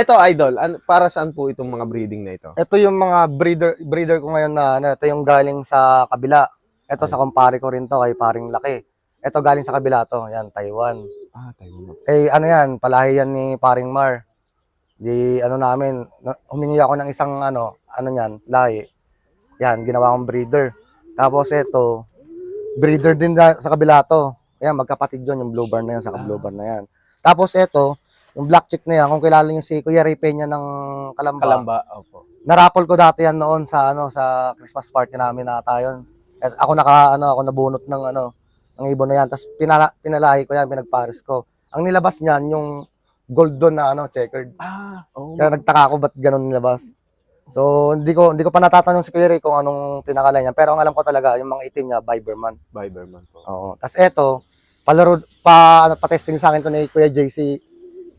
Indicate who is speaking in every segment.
Speaker 1: Ito, Idol, an- para saan po itong mga breeding na ito?
Speaker 2: Ito yung mga breeder breeder ko ngayon na ano, ito yung galing sa kabila. Ito sa kumpare ko rin to kay paring laki. Ito galing sa kabila to, yan Taiwan.
Speaker 1: Ah, Taiwan.
Speaker 2: Kay ano yan, palahi yan ni paring Mar. Di ano namin, na- humingi ako ng isang ano, ano yan, lahi. Yan, ginawa kong breeder. Tapos ito, breeder din na, sa kabila to. Ayan, magkapatid yun, yung blue bar na yan, sa blue bar na yan. Tapos ito, yung black chick na yan, kung kilala niyo si Kuya Ray Peña ng Kalamba.
Speaker 1: Kalamba, opo.
Speaker 2: Narapol ko dati yan noon sa ano sa Christmas party namin na tayo. At ako naka ano ako nabunot ng ano ng ibon na yan. Tapos pinala, pinalahi ko yan, pinagpares ko. Ang nilabas niyan yung golden na ano checkered.
Speaker 1: Ah, oh.
Speaker 2: Kaya nagtaka ako ba't ganun nilabas. So hindi ko hindi ko pa natatanong si Kuya Ray kung anong pinakalay niya. Pero ang alam ko talaga yung mga itim niya Biberman.
Speaker 1: Biberman po.
Speaker 2: Oo. Tapos eto, palaro pa ano pa testing sa akin to ni Kuya JC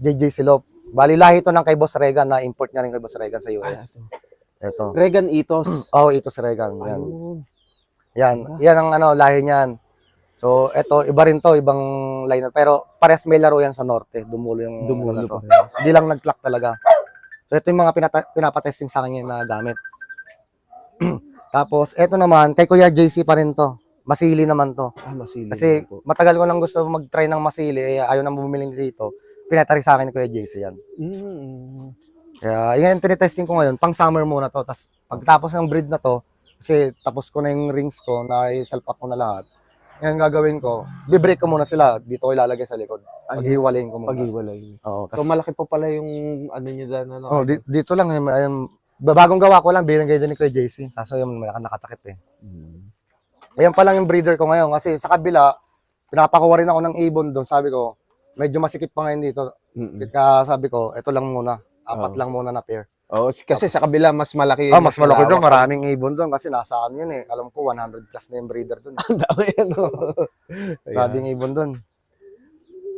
Speaker 2: JJ Silop. Bali lahi to ng kay Boss Regan na import niya rin kay Boss Regan sa
Speaker 1: Ah,
Speaker 2: US.
Speaker 1: so,
Speaker 2: Eto.
Speaker 1: Regan Itos.
Speaker 2: Oh, ito si Regan. Yan.
Speaker 1: Ayun.
Speaker 2: Yan. Yan ang ano, lahi niyan. So, ito, iba rin to, ibang line. Pero pares may laro yan sa norte. Dumulo yung
Speaker 1: Dumulo
Speaker 2: ano
Speaker 1: pa.
Speaker 2: Hindi lang nag-clock talaga. So, ito yung mga pinata- pinapatesting sa akin na gamit. Tapos, ito naman, kay Kuya JC pa rin to. Masili naman to.
Speaker 1: Ah, masili
Speaker 2: Kasi matagal ko nang gusto mag-try ng masili, eh, ayaw nang bumili dito. Pinatari sa akin ni Kuya JC yan.
Speaker 1: Mm.
Speaker 2: Kaya, yun yung tinitesting ko ngayon, pang summer muna to. Tapos, pagtapos ng breed na to, kasi tapos ko na yung rings ko, na isalpak ko na lahat. Ngayon gagawin ko, bibreak ko muna sila, dito ko ilalagay sa likod. Paghiwalayin ko muna.
Speaker 1: Pag-iwalay.
Speaker 2: Oo,
Speaker 1: So, malaki po pala yung ano nyo dyan. Ano?
Speaker 2: oh, di- dito lang, eh, ayun, bagong gawa ko lang, binigay din ni Kuya JC. Kaso yung naka- nakatakip eh.
Speaker 1: Mm.
Speaker 2: Ayan pa lang yung breeder ko ngayon, kasi sa kabila, pinapakuha rin ako ng ibon doon. Sabi ko, medyo masikip pa ngayon dito.
Speaker 1: Mm-mm.
Speaker 2: Kaya sabi ko, ito lang muna. Apat
Speaker 1: Oo.
Speaker 2: lang muna na pair.
Speaker 1: Oh, kasi sa kabila mas malaki.
Speaker 2: Ah, mas malaki doon, maraming ibon doon kasi nasa ano yun eh. Alam ko 100 plus na yung breeder doon.
Speaker 1: Ang dami yan. oh. Ayan.
Speaker 2: Maraming ibon doon.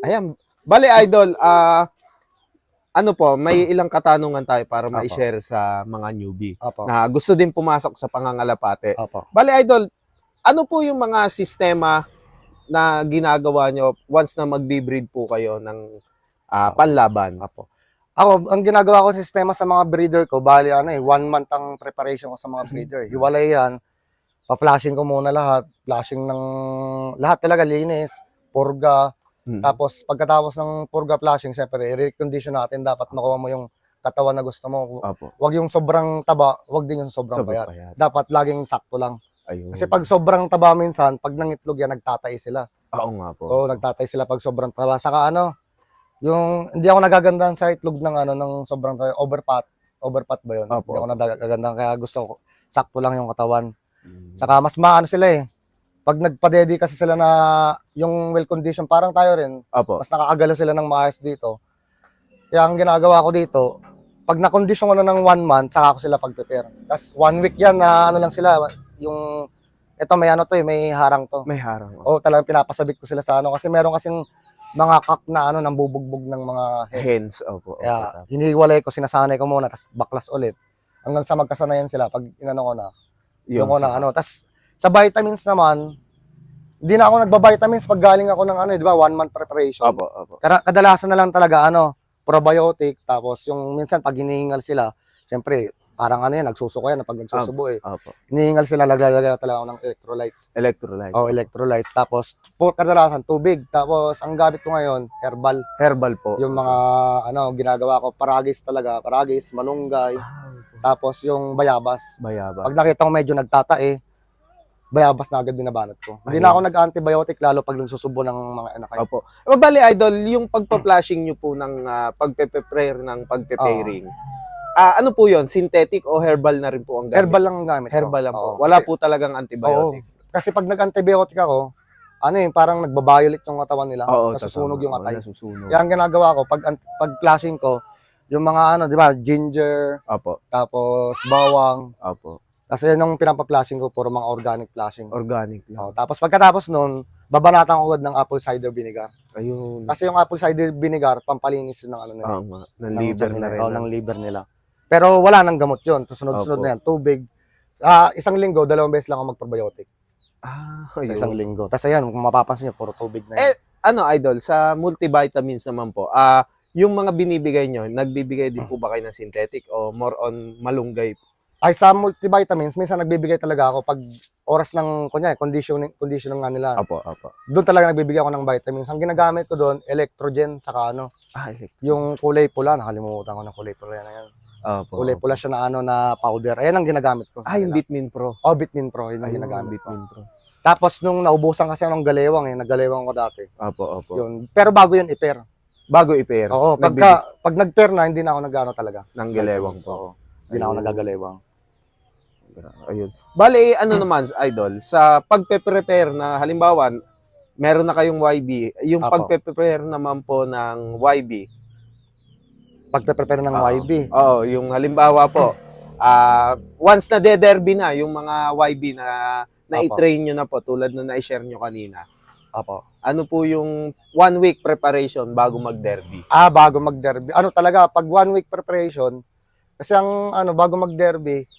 Speaker 1: Ayan. Bale, Idol, ah ano po, may ilang katanungan tayo para
Speaker 2: Apo.
Speaker 1: ma-share sa mga newbie
Speaker 2: Opo.
Speaker 1: na gusto din pumasok sa pangangalapate.
Speaker 2: Opo.
Speaker 1: Bale, Idol, ano po yung mga sistema na ginagawa nyo once na magbe-breed po kayo ng ah, panlaban?
Speaker 2: Opo. Ako, ang ginagawa ko sistema sa mga breeder ko, bali ano eh, one month ang preparation ko sa mga breeder. eh. Hiwalay yan. Pa-flashing ko muna lahat. Flashing ng lahat talaga, linis, purga.
Speaker 1: Mm.
Speaker 2: Tapos pagkatapos ng purga flashing, siyempre, i-recondition natin. Dapat makuha mo yung katawan na gusto mo.
Speaker 1: Opo.
Speaker 2: Huwag yung sobrang taba, huwag din yung sobrang
Speaker 1: Sobrang
Speaker 2: payat.
Speaker 1: payat.
Speaker 2: Dapat laging sakto lang.
Speaker 1: Ayun.
Speaker 2: Kasi pag sobrang taba minsan, pag nangitlog yan, nagtatay sila.
Speaker 1: Oo nga po.
Speaker 2: Oo, nagtatay sila pag sobrang taba. Saka ano, yung hindi ako nagagandahan sa itlog ng ano ng sobrang taba, overpat. Overpat ba 'yun?
Speaker 1: Opo,
Speaker 2: Hindi ako nagagandahan kaya gusto ko sakto lang yung katawan.
Speaker 1: Mm.
Speaker 2: Saka mas maano sila eh. Pag nagpa-dedi kasi sila na yung well condition, parang tayo rin,
Speaker 1: Opo.
Speaker 2: mas nakakagalaw sila ng maayos dito. Kaya ang ginagawa ko dito, pag na-condition ko na ng one month, saka ko sila pag-prepare. Tapos one week yan na ano lang sila, yung, ito may ano to eh, may harang to.
Speaker 1: May harang.
Speaker 2: O talagang pinapasabit ko sila sa ano kasi meron kasing mga kak na ano nang bubugbog ng mga.
Speaker 1: Hens, opo. opo.
Speaker 2: Kaya hinihiwalay ko, sinasanay ko muna, tapos baklas ulit. Hanggang sa magkasanayan sila pag inano ko na. Yung ko na ano. Tapos sa vitamins naman, hindi na ako nagba-vitamins pag galing ako ng ano, eh, di ba, one month preparation.
Speaker 1: Opo, opo.
Speaker 2: Kara- kadalasan na lang talaga ano, probiotic, tapos yung minsan pag hinihingal sila, siyempre, parang ano yan, nagsusuko yan pag nagsusubo eh.
Speaker 1: Opo.
Speaker 2: Hinihingal sila, naglalagay talaga ako ng electrolytes.
Speaker 1: Electrolytes.
Speaker 2: Oh, electrolytes. Tapos, po, kadalasan, tubig. Tapos, ang gamit ko ngayon, herbal.
Speaker 1: Herbal po.
Speaker 2: Yung mga, ano, ginagawa ko, paragis talaga. Paragis, malunggay.
Speaker 1: Ah, opo.
Speaker 2: Tapos, yung bayabas.
Speaker 1: Bayabas.
Speaker 2: Pag nakita ko medyo nagtatae, bayabas na agad binabanat ko. Hindi na ako nag-antibiotic, lalo pag nagsusubo ng mga anak ko.
Speaker 1: Opo. O bali, Idol, yung pagpa-flashing nyo po ng uh, pagpe-prepare ng pagpe-pairing, ah ano po yon Synthetic o herbal na rin po ang gamit?
Speaker 2: Herbal lang ang gamit ko.
Speaker 1: Herbal lang po.
Speaker 2: Oo.
Speaker 1: Wala
Speaker 2: Kasi-
Speaker 1: po talagang antibiotic.
Speaker 2: Oo. Kasi pag nag-antibiotic ako, ano yun, parang nagbabayolate yung katawan nila.
Speaker 1: Oo,
Speaker 2: nasusunog
Speaker 1: tama.
Speaker 2: yung
Speaker 1: Oo,
Speaker 2: atay.
Speaker 1: Nasusunog.
Speaker 2: Kaya ang ginagawa ko, pag, ant- pag flashing ko, yung mga ano, di ba, ginger,
Speaker 1: Opo.
Speaker 2: tapos bawang,
Speaker 1: Opo.
Speaker 2: kasi yan yung pinapa-flashing ko, puro mga organic flashing.
Speaker 1: Organic lang.
Speaker 2: Oh, tapos pagkatapos nun, babanatan ko agad ng apple cider vinegar.
Speaker 1: Ayun.
Speaker 2: Kasi yung apple cider vinegar, pampalinis yun ng ano nila.
Speaker 1: Oo nga. Ng
Speaker 2: ng
Speaker 1: liver
Speaker 2: tiyan
Speaker 1: na
Speaker 2: nila.
Speaker 1: rin.
Speaker 2: Oh, ng liver nila. Pero wala nang gamot yun. Susunod-sunod
Speaker 1: Opo.
Speaker 2: na yan. Tubig. Ah, isang linggo, dalawang beses lang ako mag-probiotic.
Speaker 1: Ah,
Speaker 2: Sa isang linggo. Tapos ayan, kung mapapansin nyo, puro tubig na
Speaker 1: Eh,
Speaker 2: yan.
Speaker 1: Ano, Idol, sa multivitamins naman po, ah yung mga binibigay nyo, nagbibigay din po ba kayo ng synthetic o more on malunggay?
Speaker 2: Ay sa multivitamins, minsan nagbibigay talaga ako pag oras ng kunya, conditioning conditioning nga nila.
Speaker 1: Apo, apo.
Speaker 2: Doon talaga nagbibigay ako ng vitamins. Ang ginagamit ko doon, electrogen saka ano,
Speaker 1: Ah, elect-
Speaker 2: yung kulay pula, nakalimutan ko ng kulay pula yan.
Speaker 1: Apo.
Speaker 2: Kulay pula siya na ano na powder. Ayan ang ginagamit ko.
Speaker 1: Ah, yung. Bitmin Pro.
Speaker 2: Oh, Bitmin Pro, yun ang
Speaker 1: Ayun,
Speaker 2: ginagamit ko.
Speaker 1: Bitmin Pro.
Speaker 2: Tapos nung naubusan kasi ng galewang eh, naggalewang ko dati.
Speaker 1: Apo, apo.
Speaker 2: Yun. Pero bago yun i-pair.
Speaker 1: Bago i-pair.
Speaker 2: Oo, pagka pag nag-pair na hindi na ako nagano talaga.
Speaker 1: ng gelewang po.
Speaker 2: Oo. Hindi na ako
Speaker 1: Ayun.
Speaker 2: nagagalewang.
Speaker 1: Ayun. Bale, ano naman, idol, sa pagpe-prepare na halimbawa, meron na kayong YB, yung
Speaker 2: Apo.
Speaker 1: pagpe-prepare naman po ng YB,
Speaker 2: Pag-prepare ng
Speaker 1: Oo.
Speaker 2: YB.
Speaker 1: oh, yung halimbawa po, ah once na de-derby na, yung mga YB na na-train nyo na po, tulad na na-share nyo kanina,
Speaker 2: Apo.
Speaker 1: ano po yung one week preparation bago mag-derby?
Speaker 2: Ah, bago mag-derby. Ano talaga, pag one week preparation, kasi ang ano, bago mag-derby,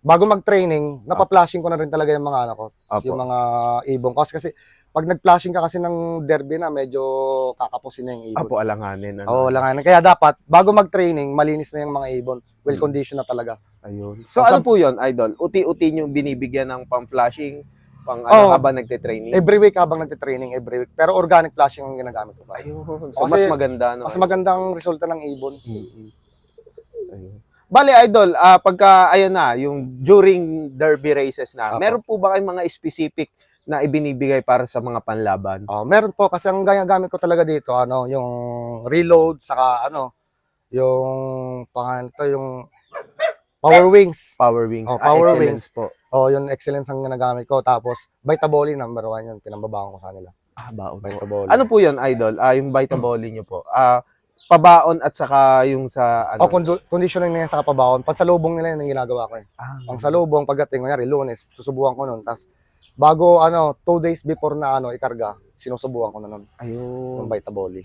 Speaker 2: bago mag-training, napa-flashing ko na rin talaga yung mga ano ko,
Speaker 1: Apo.
Speaker 2: yung mga ibong ko. Kasi pag nag-flashing ka kasi ng derby na, medyo kakapusin na yung ibon.
Speaker 1: Apo, alanganin. Ano?
Speaker 2: Oo, wala nga. Kaya dapat, bago mag-training, malinis na yung mga ibon.
Speaker 1: Hmm.
Speaker 2: Well-conditioned na talaga.
Speaker 1: Ayun. So,
Speaker 2: Sa-
Speaker 1: ano po yun, idol? Uti-uti nyo binibigyan ng pang-flashing, pang ano, habang nagte-training?
Speaker 2: Every week habang nagte-training, every week. Pero organic flashing ang ginagamit ko.
Speaker 1: Ayun. So,
Speaker 2: Kasi-
Speaker 1: mas maganda, no?
Speaker 2: Mas magandang resulta ng ibon.
Speaker 1: Mm-mm. Ayun. Bale, idol, ah, pagka, ayun na, yung during derby races na,
Speaker 2: Apo.
Speaker 1: meron po ba kayong mga specific na ibinibigay para sa mga panlaban?
Speaker 2: Oh, meron po kasi ang ginagamit ko talaga dito ano, yung reload saka ano, yung pangalan to yung power wings.
Speaker 1: Power Wings.
Speaker 2: Oh,
Speaker 1: Ah,
Speaker 2: Power
Speaker 1: excellence po.
Speaker 2: Oh, yung excellence ang ginagamit ko. Tapos Vitaboli number one yun, pinambabaon ko sa kanila.
Speaker 1: Ah, baon.
Speaker 2: Vitaboli.
Speaker 1: Ano po yun, idol? Ah, yung Vitaboli nyo po. Ah, pabaon at saka yung sa, ano?
Speaker 2: Oh, condi- conditioning na yan sa kapabaon. Pansalubong nila yun ang ginagawa ko eh.
Speaker 1: ah,
Speaker 2: Ang salubong, pagdating, kunyari, lunes, susubukan ko nun. Tapos, bago, ano, two days before na, ano, ikarga, sinusubukan ko na nun,
Speaker 1: ayun.
Speaker 2: yung Vitaboli.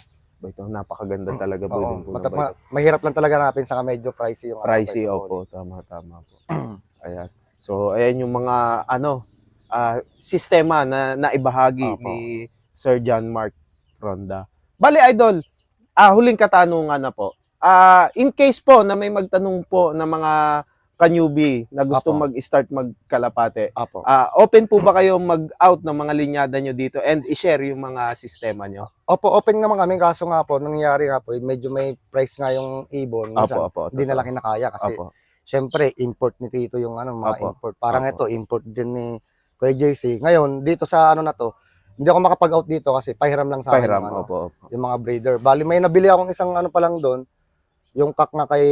Speaker 1: Ito, napakaganda talaga po.
Speaker 2: Oo,
Speaker 1: ng
Speaker 2: mata- ma- mahirap lang talaga napin, saka medyo pricey yung ano,
Speaker 1: Pricey,
Speaker 2: Vitaboli.
Speaker 1: opo. Tama, tama po. ayan. So, ayan yung mga, ano, ah, sistema na naibahagi
Speaker 2: Opo.
Speaker 1: ni Sir John Mark Ronda. Bali, idol, ah, huling katanungan na po. Ah, in case po na may magtanong po na mga kanyubi na gusto
Speaker 2: Opo.
Speaker 1: mag-start magkalapate,
Speaker 2: Apo.
Speaker 1: ah, open po ba kayo mag-out ng mga linyada nyo dito and i-share yung mga sistema nyo?
Speaker 2: Opo, open naman kami. Kaso nga po, nangyari nga po, eh, medyo may price nga yung ibon. Minsan,
Speaker 1: Opo, opo.
Speaker 2: hindi na laki na kaya kasi
Speaker 1: Opo.
Speaker 2: syempre import ni Tito yung ano, mga
Speaker 1: Opo.
Speaker 2: import. Parang
Speaker 1: Opo.
Speaker 2: ito, import din ni Kuya JC. Ngayon, dito sa ano na to, hindi ako makapag-out dito kasi pahiram lang sa akin
Speaker 1: Pahiram,
Speaker 2: yung, ano,
Speaker 1: opo, opo.
Speaker 2: yung mga breeder. Bali, may nabili akong isang ano pa lang doon, yung kak na kay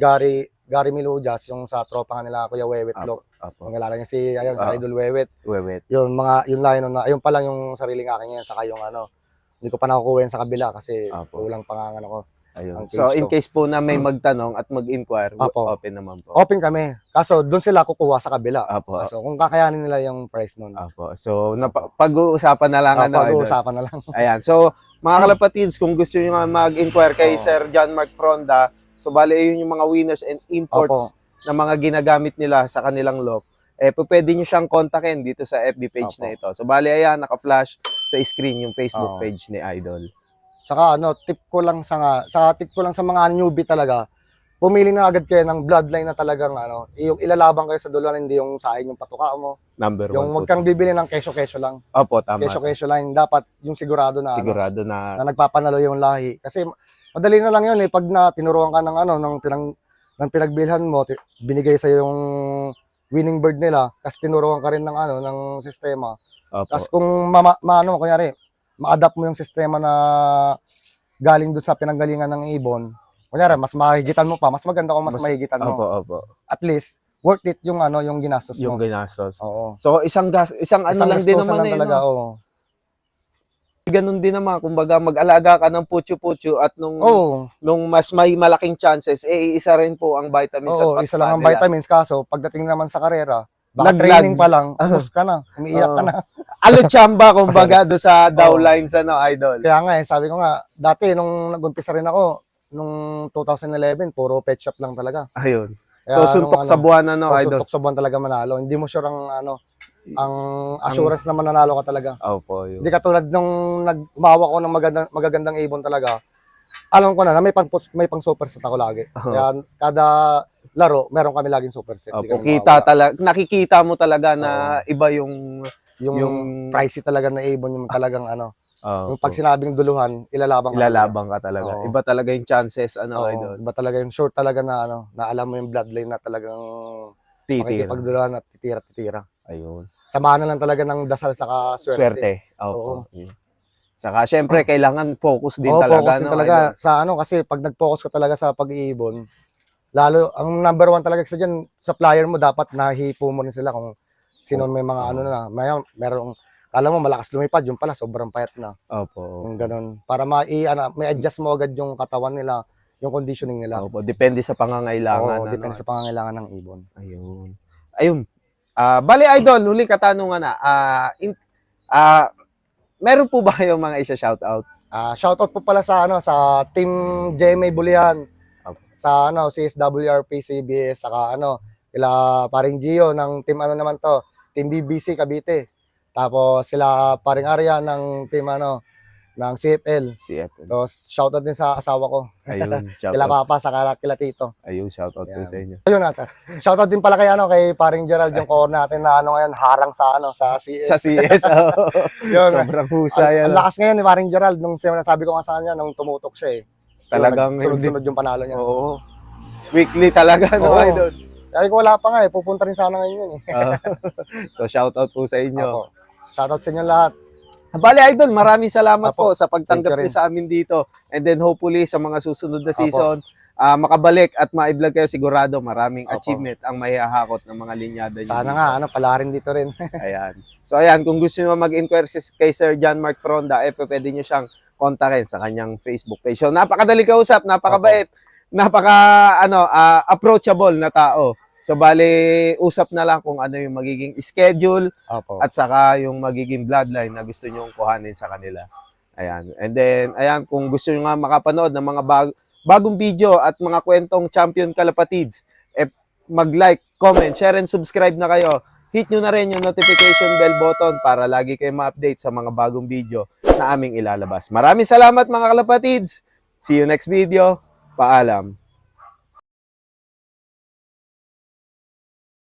Speaker 2: Gary Gary Milujas, yung sa tropa nga nila Kuya Wewet Lok.
Speaker 1: Opo.
Speaker 2: Ang niya si ayun, sa
Speaker 1: Ah.
Speaker 2: Idol Wewet.
Speaker 1: Wewet.
Speaker 2: Yun, mga, yung line na, ayun pa lang yung sariling akin yan, saka yung ano, hindi ko pa nakukuha yan sa kabila kasi
Speaker 1: Apo.
Speaker 2: kulang pa nga ano ko.
Speaker 1: Ayun. So, in
Speaker 2: ko.
Speaker 1: case po na may magtanong at mag-inquire,
Speaker 2: Apo.
Speaker 1: open naman po.
Speaker 2: Open kami. Kaso doon sila kukuha sa kabila.
Speaker 1: Apo.
Speaker 2: So kung kakayanin nila yung price nun.
Speaker 1: Apo. So, napa- pag-uusapan na lang. Ano, idol.
Speaker 2: pag-uusapan na lang.
Speaker 1: Ayan. So, mga kalapatids, kung gusto niyo nga mag-inquire kay. Sir John Mark Fronda, so bali yun yung mga winners and imports na mga ginagamit nila sa kanilang lock, eh po pwede niyo siyang kontakin dito sa FB page
Speaker 2: Opo.
Speaker 1: na ito. So bali ayan, naka-flash sa screen yung Facebook
Speaker 2: Oo.
Speaker 1: page ni Idol.
Speaker 2: Saka ano, tip ko lang sa nga, sa tip ko lang sa mga newbie talaga, pumili na agad kayo ng bloodline na talagang ano, yung ilalaban kayo sa duluan, hindi yung sain yung patuka mo.
Speaker 1: Number
Speaker 2: Yung
Speaker 1: one
Speaker 2: wag
Speaker 1: po.
Speaker 2: kang bibili ng keso-keso lang.
Speaker 1: Opo, tama.
Speaker 2: Keso-keso lang. Dapat yung sigurado na ano,
Speaker 1: Sigurado na
Speaker 2: na nagpapanalo yung lahi. Kasi madali na lang yun eh, pag na tinuruan ka ng ano, ng pinang, ng pinagbilhan mo, binigay sa yung winning bird nila, kasi tinuruan ka rin ng ano, ng sistema.
Speaker 1: Opo.
Speaker 2: Tapos kung mama, maano, kunyari, ma-adapt mo yung sistema na galing doon sa pinanggalingan ng ibon, kunyari, mas mahigitan mo pa, mas maganda kung mas,
Speaker 1: Mas-
Speaker 2: mahigitan mo.
Speaker 1: Opo, opo.
Speaker 2: At least, worth it yung ano, yung ginastos
Speaker 1: Yung
Speaker 2: mo.
Speaker 1: ginastos.
Speaker 2: Oo.
Speaker 1: So isang gas, isang ano
Speaker 2: Isang
Speaker 1: lang din naman eh.
Speaker 2: talaga,
Speaker 1: no?
Speaker 2: oo.
Speaker 1: Ganun din naman, kumbaga mag-alaga ka ng putyo-putyo at nung
Speaker 2: Oo.
Speaker 1: nung mas may malaking chances, eh isa rin po ang vitamins
Speaker 2: Oo,
Speaker 1: at
Speaker 2: isa lang ang
Speaker 1: nila.
Speaker 2: vitamins kaso pagdating naman sa karera, baka
Speaker 1: Naglag.
Speaker 2: training pa lang, tapos ka na, umiiyak ka
Speaker 1: Oo.
Speaker 2: na.
Speaker 1: Alo chamba kumbaga do sa downlines ano idol.
Speaker 2: Kaya nga eh, sabi ko nga, dati nung nag-umpisa rin ako, nung 2011, puro pet shop lang talaga.
Speaker 1: Ayun.
Speaker 2: Kaya
Speaker 1: So suntok
Speaker 2: nung
Speaker 1: sa
Speaker 2: ano,
Speaker 1: buwan ano
Speaker 2: oh,
Speaker 1: idol.
Speaker 2: suntok sa buwan talaga manalo. Hindi mo sure ang ano, ang assurance na mananalo ka talaga.
Speaker 1: Opo, yun.
Speaker 2: Hindi katulad nung nag umawa ko ng magandang, magagandang ibon talaga. alam ko na, na may pang may pang superset ako lagi. Kaya kada laro, meron kami laging superset. Hindi
Speaker 1: Opo, kita talaga, nakikita mo talaga na iba yung
Speaker 2: yung,
Speaker 1: yung
Speaker 2: pricey talaga na ibon yung talagang ano,
Speaker 1: oh,
Speaker 2: yung pag sinabing duluhan, ilalabang ka
Speaker 1: ilalabang ka talaga.
Speaker 2: Oo.
Speaker 1: Iba talaga yung chances ano
Speaker 2: Oo,
Speaker 1: idol.
Speaker 2: iba talaga yung short talaga na ano, na alam mo yung bloodline na talagang
Speaker 1: Titira.
Speaker 2: makikipagduluhan at titira-titira.
Speaker 1: Ayun.
Speaker 2: Samahan na lang talaga ng dasal sa swerte.
Speaker 1: Swerte. Opo. Yun. Saka syempre kailangan focus din
Speaker 2: Oo,
Speaker 1: talaga
Speaker 2: focus din
Speaker 1: no.
Speaker 2: talaga
Speaker 1: idol?
Speaker 2: sa ano kasi pag nag-focus ka talaga sa pag-iibon, lalo ang number one talaga sa dyan, sa flyer mo dapat nahipo mo rin sila kung sino may mga
Speaker 1: Oo.
Speaker 2: ano na, may merong kala mo malakas lumipad, yung pala sobrang payat na.
Speaker 1: Opo.
Speaker 2: Yung ganun. Para ma i ano, may adjust mo agad yung katawan nila, yung conditioning nila.
Speaker 1: Opo, depende sa pangangailangan.
Speaker 2: Oo,
Speaker 1: ano.
Speaker 2: depende sa pangangailangan ng ibon.
Speaker 1: Ayun. Ayun. Ah, bali idol, huli katanungan na. Ah, in, ah, meron po ba kayong mga isa shoutout?
Speaker 2: Ah, shoutout po pala sa ano sa Team JMA Bulihan.
Speaker 1: Opo.
Speaker 2: Sa ano CSWRP CBS saka ano sila paring Gio ng team ano naman to, Team BBC Cavite. Tapos sila paring Arya ng team ano ng CFL.
Speaker 1: CFL.
Speaker 2: Tapos shoutout din sa asawa ko.
Speaker 1: Ayun,
Speaker 2: Kila
Speaker 1: shoutout.
Speaker 2: Papa saka kila Tito.
Speaker 1: Ayun, shoutout
Speaker 2: Ayan.
Speaker 1: sa inyo.
Speaker 2: Ayun ata. Shoutout din pala kay ano kay paring Gerald yung core natin na ano ngayon harang sa ano sa CS.
Speaker 1: Sa CS. oo.
Speaker 2: Yun.
Speaker 1: Sobrang husay.
Speaker 2: Ang, ang
Speaker 1: ano.
Speaker 2: lakas ngayon ni paring Gerald nung sinasabi ko nga sa kanya nung tumutok siya eh.
Speaker 1: Talagang hindi.
Speaker 2: sunod-sunod yung panalo niya.
Speaker 1: Oo. Weekly talaga, no, idol?
Speaker 2: Sabi ko wala pa nga eh, pupunta rin sana ngayon yun eh.
Speaker 1: Ah, so, shoutout po sa inyo.
Speaker 2: Ako. Shoutout sa inyo lahat.
Speaker 1: Bali, Idol, maraming salamat
Speaker 2: Apo.
Speaker 1: po sa pagtanggap niyo sa amin dito. And then hopefully sa mga susunod na
Speaker 2: Apo.
Speaker 1: season, ah, makabalik at ma-vlog kayo sigurado maraming
Speaker 2: Apo.
Speaker 1: achievement ang mahihakot ng mga linyada niyo.
Speaker 2: Sana nga, ano, pala rin dito rin.
Speaker 1: Ayan. So ayan, kung gusto niyo mag-inquire kay Sir John Mark Fronda, eh pwede niyo siyang kontakin sa kanyang Facebook page. So napakadali kausap, napakabait, napaka ano, ah, approachable na tao. So bali, usap na lang kung ano yung magiging schedule
Speaker 2: Opo.
Speaker 1: at saka yung magiging bloodline na gusto nyong kuhanin sa kanila. Ayan. And then, ayan, kung gusto nyo nga makapanood ng mga bag- bagong video at mga kwentong champion kalapatids, eh, mag-like, comment, share, and subscribe na kayo. Hit nyo na rin yung notification bell button para lagi kayo ma-update sa mga bagong video na aming ilalabas. Maraming salamat mga kalapatids. See you next video. Paalam.